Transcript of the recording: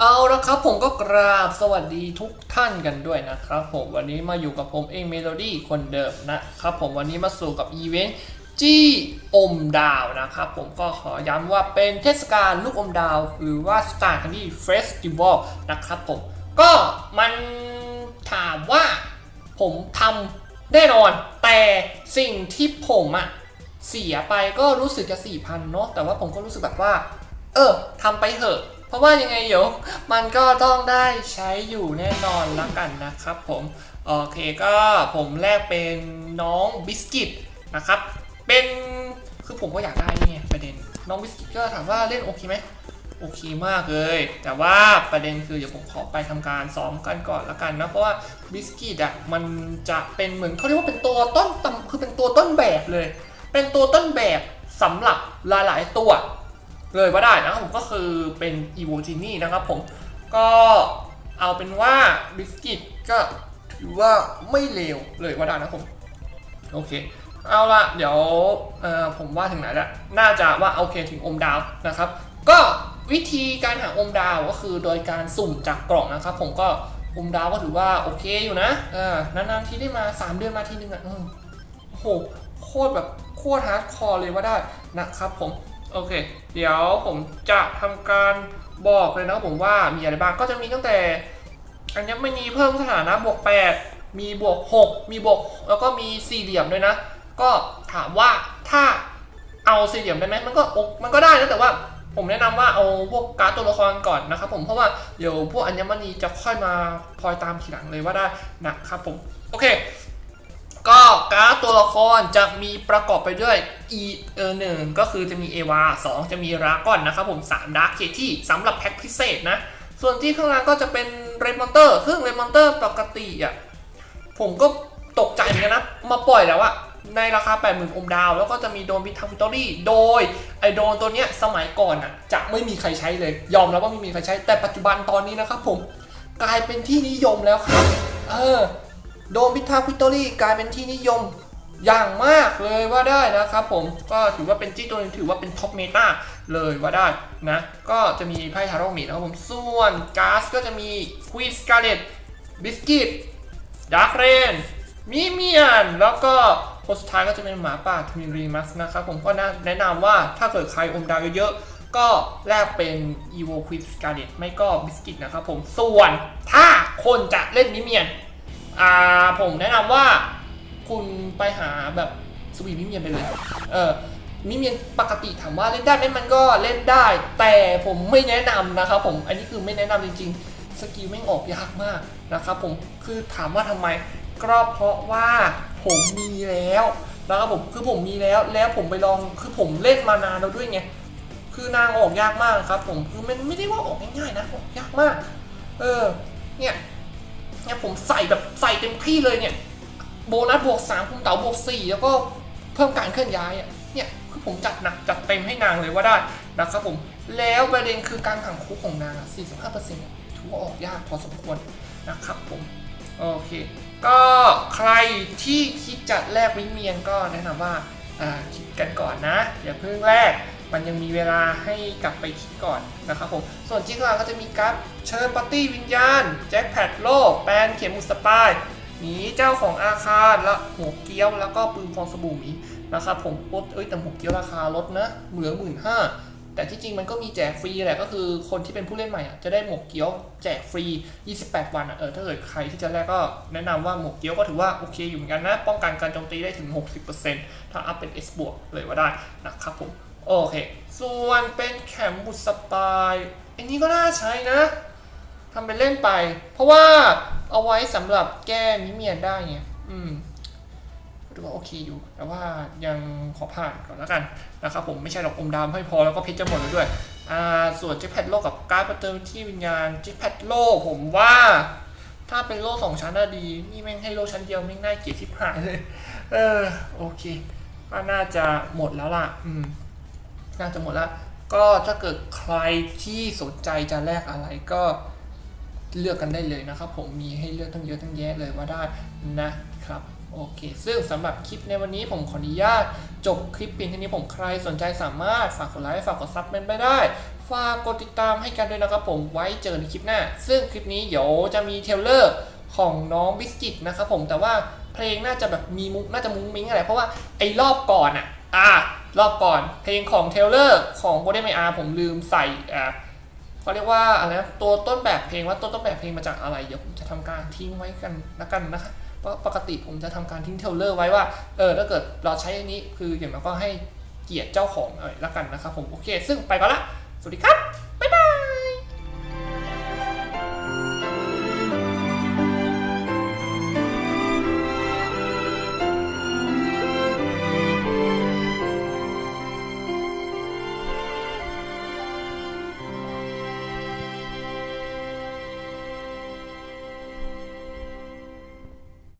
เอาละครับผมก็กราบสวัสดีทุกท่านกันด้วยนะครับผมวันนี้มาอยู่กับผมเองเมโลดี้คนเดิมนะครับผมวันนี้มาสู่กับอีเวนต์จี้อมดาวนะครับผมก็ขอย้ำว่าเป็นเทศกาลลูกอมดาวหรือว่า Star Candy Festival นะครับผมก็มันถามว่าผมทำแน่นอน แต่สิ่งที่ผมอะเสียไปก็รู้สึกจะ4,000เนาะแต่ว่าผมก็รู้สึกแบบว่า เออทำไปเถอะ เพราะว่ายังไงเดี๋ยวมันก็ต้องได้ใช้อยู่แน่นอนละกันนะครับผม โอเคก็ผมแลกเป็นน้องบิสกิตนะครับ เป็นคือผมก็อยากได้นี่ไงประเด็น น้องบิสกิตก็ถามว่าเล่นโอเคไหมโอเคมากเลย แต่ว่าประเด็นคือเดี๋ยวผมขอไปทำการซ้อมกันก่อนละกันนะเพราะว่าบิสกิตอะมันจะเป็นเหมือนเขาเรียกว่าเป็นตัวต้นตำคือเป็นตัวต้นแบบเลย เป็นตัวต้นแบบสำหรับหลาย ๆ ตัว เลยว่าได้นะครับผมก็คือเป็น e v o g e n i นะครับผมก็เอาเป็นว่าบิสกิตก็ถือว่าไม่เลวเลยว่าได้นะครับผมโอเค เอาละเดี๋ยวผมว่าถึงไหนแล้วน่าจะว่าโอเคถึงอมดาวนะครับ ก็วิธีการหาอมดาวก็คือโดยการสุ่มจากกล่องนะครับ ผมก็อมดาวก็ถือว่าโอเคอยู่นะนานๆทีได้มา 3 เดือนมาทีนึงอะโอ้โหโคตรแบบโคตรฮาร์ดคอร์เลยว่าได้นะครับผม โอเค เดี๋ยวผมจะทำการบอกเลยนะครับผมว่ามีอะไรบ้างก็จะมีตั้งแต่อัญมณีเพิ่มสถานะบวก 8 มีบวก 6 มีบวก แล้วก็มีสี่เหลี่ยมด้วยนะ ก็ถามว่าถ้าเอาสี่เหลี่ยมได้ไหมมันก็มันก็ได้นะแต่ว่าผมแนะนำว่าเอาพวกการ์ดตัวละครก่อนนะครับผมเพราะว่าเดี๋ยวพวกอัญมณีจะค่อยมาคอยตามทีหลังเลยว่าได้นะครับผม โอเค การ์ดตัวละครจะมีประกอบไปด้วย e เออหนึ่งก็คือจะมีเอวาสองจะมีรากอนนะครับผม3ดาร์คเคที่สำหรับแพ็คพิเศษนะ ส่วนที่ข้างล่างก็จะเป็นเรมอนเตอร์ซึ่งเรมอนเตอร์ปกติอะผมก็ตกใจเหมือนกันนะ มาปล่อยแล้วอะในราคา 80,000อมดาว แล้วก็จะมีโดนบิทาฟิตอรี่ โดย ไอโดนตัวเนี้ยสมัยก่อนอะจะไม่มีใครใช้เลย ยอมแล้วว่าไม่มีใครใช้ แต่ปัจจุบันตอนนี้นะครับผม กลายเป็นที่นิยมแล้วครับ เออ โดนบิทาฟิตอรี่กลายเป็นที่นิยมอย่างมากเลยว่าได้นะครับผมก็ถือว่าเป็นจี้ตัวนึงถือว่าเป็นท็อปเมตาเลยว่าได้นะ ก็จะมีไพ่ทาโร่มีนะครับผม ส่วนก๊าซก็จะมีควีสกาเลตบิสกิตดาร์คเรนมิเมียน แล้วก็คนสุดท้ายก็จะเป็นหมาป่าทมิรีมัสนะครับผมก็แนะนำว่าถ้าเกิดใครอมดาวเยอะๆ ก็แลกเป็น e v o q u i z s c a r l e t ไม่ก็บิสกิตนะครับผมส่วนถ้าคนจะเล่นมิเมียน อ่าผมแนะนำว่าคุณไปหาแบบสวีมิเมียนไปเลย เออมิเมียนปกติถามว่าเล่นได้ไหมมันก็เล่นได้ แต่ผมไม่แนะนำนะครับผม อันนี้คือไม่แนะนำจริงๆ สกิลไม่งออกยากมากนะครับผม คือถามว่าทำไม ก็เพราะว่าผมมีแล้วนะครับผม คือผมมีแล้ว แล้วผมไปลอง คือผมเล่นมานานแล้วด้วยไง คือนางออกยากมากครับผม คือมันไม่ได้ว่าออกง่ายๆนะ ออกยากมาก เออ เนี่ย ผมใส่แบบใส่เต็มที่เลยเนี่ย โบนัสบวก3คุณเต๋าบวก4แล้วก็เพิ่มการเคลื่อนย้ายเนี่ยคือผมจัดหนักจัดเต็มให้นางเลยว่าได้นะครับผม แล้วประเด็นคือการขังคุกของนางอะ45%ถือว่าออกยากพอสมควรนะครับผม โอเค ก็ใครที่คิดจะแลกวิเมียนก็แนะนำว่าอ่าคิดกันก่อนนะ อย่าเพิ่งแลก มันยังมีเวลาให้กลับไปคิดก่อนนะครับผมส่วนจิ๊กลาก็จะมีการ์ดเชิญปาร์ตี้วิญญาณ แจ็คแพดโลกแปนเข็มมุสปายหมีเจ้าของอาคารและหัวเกี้ยวแล้วก็ปืนฟองสบู่หมีนะครับผมปุ๊บเอ้ยแต่หัวเกี้ยวราคาลดนะเหลือหมื่นห้าแต่ที่จริงมันก็มีแจกฟรีแหละก็คือคนที่เป็นผู้เล่นใหม่จะได้หมวกเกี๊ยวแจกฟรี 28 วันอะเออถ้าเกิดใครที่จะแลกก็แนะนำว่าหมวกเกี๊ยวก็ถือว่าโอเคอยู่เหมือนกันนะ ป้องกันการโจมตีได้ถึง 60%ถ้าอัพเป็น S บวกเลยว่าได้นะครับผม โอเค ส่วนเป็นแคมบุตสปายอันนี้ก็น่าใช้นะทำเป็นเล่นไป เพราะว่าเอาไว้สำหรับแก้มิเมียนได้ไงอืมถือว่าโอเคอยู่ แต่ว่ายังขอผ่านก่อนแล้วกันนะครับผมไม่ใช่หรอกอมดำให้พอแล้วก็เพชรจะหมดแล้วด้วยอ่าส่วนจิกแพดโลกกับการ์ดประเติมที่วิญญาณจิกแพดโลกผมว่า ถ้าเป็นโลกสองชั้นน่ะดี นี่แม่งให้โลกชั้นเดียวไม่งน่าเกียดที่ผ่านเลย เออโอเค ก็น่าจะหมดแล้วล่ะ อืม น่าจะหมดแล้วก็ถ้าเกิดใครที่สนใจจะแลกอะไรก็เลือกกันได้เลยนะครับ ผมมีให้เลือกทั้งเยอะทั้งแยะเลยว่าได้นะครับโอเค ซึ่งสำหรับคลิปในวันนี้ผมขออนุญาต จบคลิปเพียงเท่านี้ผมใครสนใจสามารถฝากกดไลค์ฝากกดซับเป็นไปได้ ฝากกดติดตามให้กันด้วยนะครับผมไว้เจอกันในคลิปหน้า ซึ่งคลิปนี้เดี๋ยวจะมีเทเลอร์ของน้องบิสกิตนะครับผมแต่ว่าเพลงน่าจะแบบมีมุกน่าจะมุ้งมิ้งอะไร เพราะว่าไอ้รอบก่อนอะอ่า รอบก่อนเพลงของเทเลอร์ของโกลเด้นไมอาผมลืมใส่อ่าเขาเรียกว่าอะไรนะตัวต้นแบบเพลงว่าต้นต้นแบบเพลงมาจากอะไรเดี๋ยวผมจะทำการทิ้งไว้กันละกันนะคะเพราะปกติผมจะทำการทิ้งเทเลอร์ไว้ว่าเออถ้าเกิดเราใช้อันนี้คืออย่างน้อยก็ให้เกียรติเจ้าของหน่อยละกันนะครับผมโอเค ซึ่งไปก่อนละสวัสดีครับ